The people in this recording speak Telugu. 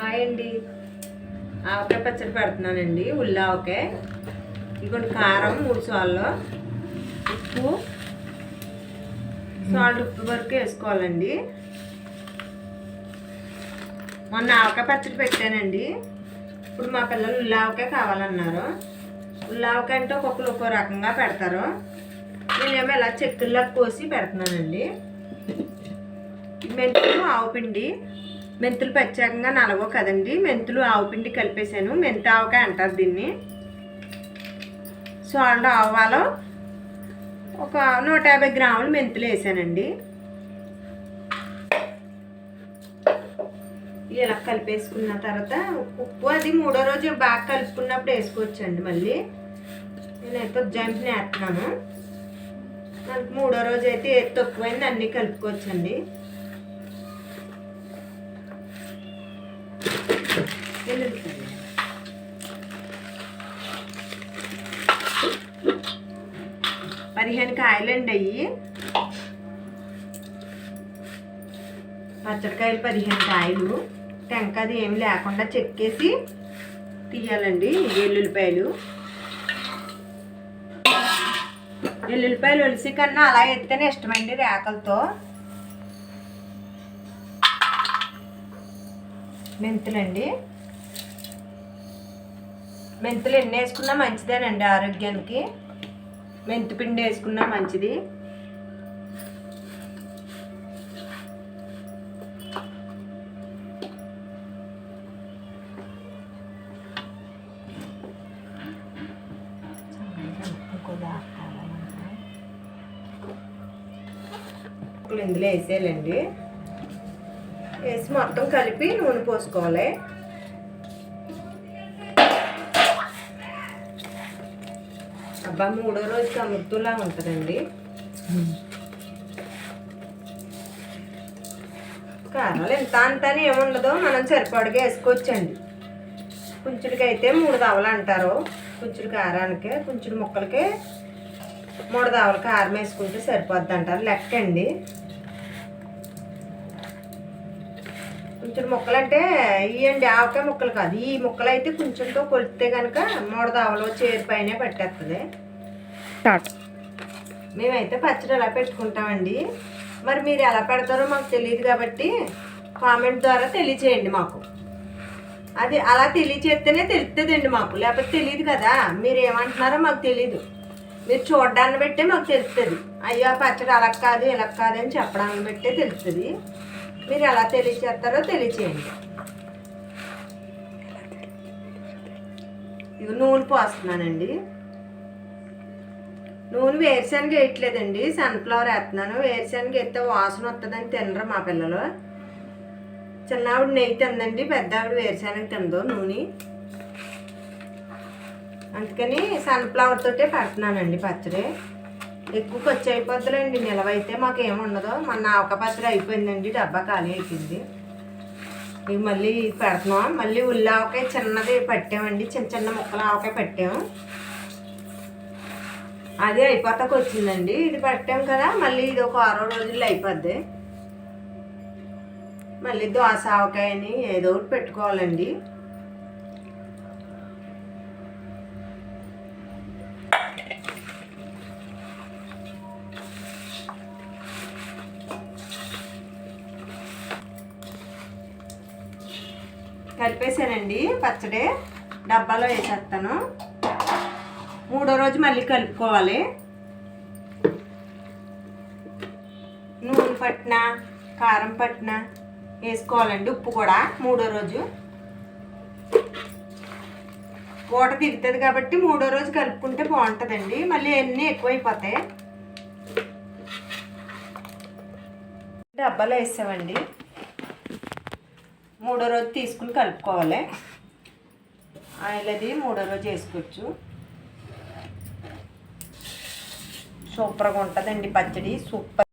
హాయ్ అండి. ఆవకాయ పచ్చడి పెడుతున్నానండి ఉల్లి ఆవకాయ. ఇదిగోండి కారం మూడు సార్లు. ఉప్పు సాల్ట్ ఉప్పు వరకు వేసుకోవాలండి. మొన్న ఆవకాయ పచ్చడి పెట్టానండి. ఇప్పుడు మా పిల్లలు ఉల్లావకాయ కావాలన్నారు. ఉల్లావకాయ అంటే ఒక్కొక్కరు ఒక్కో రకంగా పెడతారు. నేనేమో ఇలా చెక్కుల్లో కోసి పెడుతున్నానండి. మెంతులు ఆవుపిండి మెంతులు ప్రత్యేకంగా నలగో కదండి. మెంతులు ఆవుపిండి కలిపేసాను మెంతి ఆవకాయ అంటారు దీన్ని. సాల్ట్ ఆవాలో ఒక నూట యాభై గ్రాములు మెంతులు వేసానండి. ఇలా కలిపేసుకున్న తర్వాత ఉప్పు అది మూడో రోజు బాగా కలుపుకున్నప్పుడు వేసుకోవచ్చండి మళ్ళీ. నేనైతే జంప్ని వేస్తున్నాను. మనకు మూడో రోజు అయితే ఏది తక్కువైంది అన్నీ కలుపుకోవచ్చండి. వెల్లుల్లిపాయలు. పదిహేను కాయలండి అయ్యి. పచ్చడికాయలు పదిహేను కాయలు. టెంకది ఏమి లేకుండా చెక్కేసి తీయాలండి ఎల్లుల్లిపాయలు. ఎల్లుల్లిపాయలు ఒలిసి కన్నా అలా ఎత్తేనే ఇష్టమండి రేకలతో. మెంతులండి. మెంతులు ఎన్ని వేసుకున్నా మంచిదేనండి ఆరోగ్యానికి. మెంతి పిండి వేసుకున్నా మంచిది. ఇందులో వేసేయాలండి. వేసి మొత్తం కలిపి నూనె పోసుకోవాలి. అబ్బా మూడో రోజుకి అమృతులా ఉంటుందండి. కారాలు ఎంత అంత అని ఏముండదు మనం సరిపడగా వేసుకోవచ్చండి. కుంచుడికి అయితే మూడు దవలు అంటారు. కుంచుడు కారానికి కుంచుడు ముక్కలకి మూడు దవలు కారం వేసుకుంటే సరిపోద్ది అంటారు లెక్క అండి కొంచెం ముక్కలు అంటే ఇవ్వండి ఆవకాయ ముక్కలు కాదు. ఈ ముక్కలు అయితే కొంచెంతో కొలిస్తే కనుక మూడు దావలో చేరు పైన పెట్టేస్తుంది మేమైతే పచ్చడి ఎలా పెట్టుకుంటామండి? మరి మీరు ఎలా పెడతారో మాకు తెలియదు కాబట్టి కామెంట్ ద్వారా తెలియచేయండి మాకు. అది అలా తెలియచేస్తేనే తెలుస్తుందండి మాకు. లేకపోతే తెలియదు కదా. మీరు ఏమంటున్నారో మాకు తెలియదు మీరు చూడడాన్ని బట్టే మాకు తెలుస్తుంది అయ్యో పచ్చడి అలా కాదు ఇలా కాదు అని చెప్పడాన్ని బట్టే తెలుస్తుంది మీరు ఎలా తెలియచేస్తారో తెలియచేయండి. ఇవి నూనె పోస్తున్నానండి. నూనె వేరుశనగ వేయట్లేదండి. సన్ఫ్లవర్ వేస్తున్నాను. వేరుశనగ వేస్తే వాసన వస్తుందని తినరు మా పిల్లలు. చిన్నవిడ నెయ్యి తిందండి. పెద్ద ఆవిడ వేరుశనగ తిందో నూనె. అందుకని సన్ఫ్లవర్ తోటే పెడుతున్నానండి పచ్చడి. ఎక్కువ ఖర్చు అయిపోద్దులేండి. నిలవైతే మాకు ఏముండదు మొన్న ఆవక పచ్చడి అయిపోయిందండి. డబ్బా ఖాళీ అయిపోయింది. ఇవి మళ్ళీ పెడుతున్నాం మళ్ళీ ఉల్లి ఆవకాయ చిన్నది పెట్టామండి. చిన్న చిన్న ముక్కల ఆవకాయ పెట్టాము అది అయిపోతాక వచ్చిందండి. ఇది పెట్టాం కదా. మళ్ళీ ఇది ఒక ఆరో రోజుల్లో అయిపోద్ది. మళ్ళీ దోస ఆవకాయని ఏదో ఒకటి పెట్టుకోవాలండి. కలిపేసానండి పచ్చడి. డబ్బాలో వేసేస్తాను. మూడో రోజు మళ్ళీ కలుపుకోవాలి. నూనె పట్టిన కారం పట్టిన వేసుకోవాలండి ఉప్పు కూడా మూడో రోజు. పూట తిరుగుతుంది కాబట్టి మూడో రోజు కలుపుకుంటే బాగుంటుందండి. మళ్ళీ అన్నీ ఎక్కువైపోతాయి. డబ్బాలో వేసామండి. మూడో రోజు తీసుకుని కలుపుకోవాలి. ఆయిల్ అది మూడో రోజు వేసుకోవచ్చు. సూపర్గా ఉంటుందండి పచ్చడి. సూపర్.